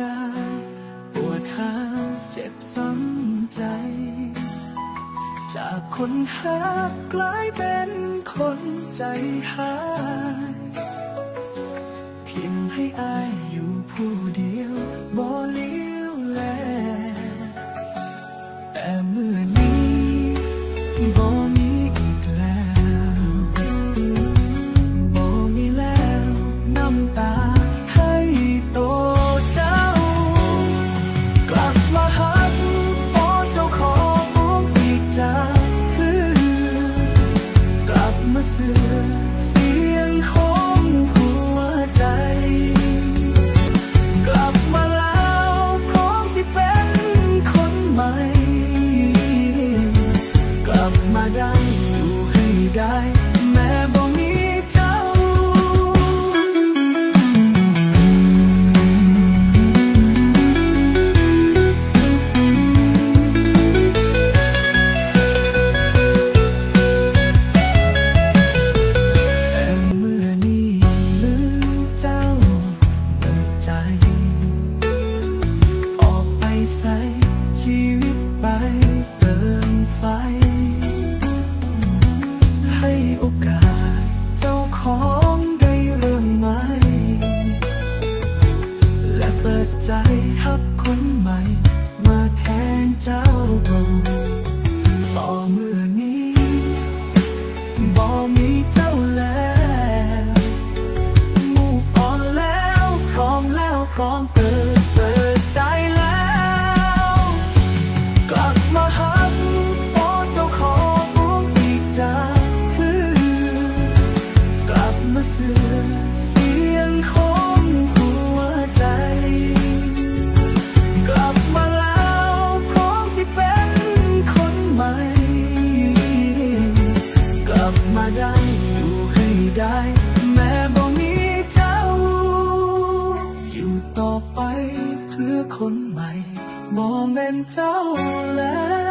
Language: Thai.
ดาปวดหาเจ็บซ้ำใจ จากคนหากลายเป็นคนใจหายทิ้งให้อายอยู่ผู้เดียวบ่ลี มาได้อยู่ให้ได้ ให้ฮับคนใหม่ อยู่ให้ได้ แม้บ่มีเจ้า อยู่ต่อไปเพื่อคนใหม่บ่เม่นเจ้าแล้ว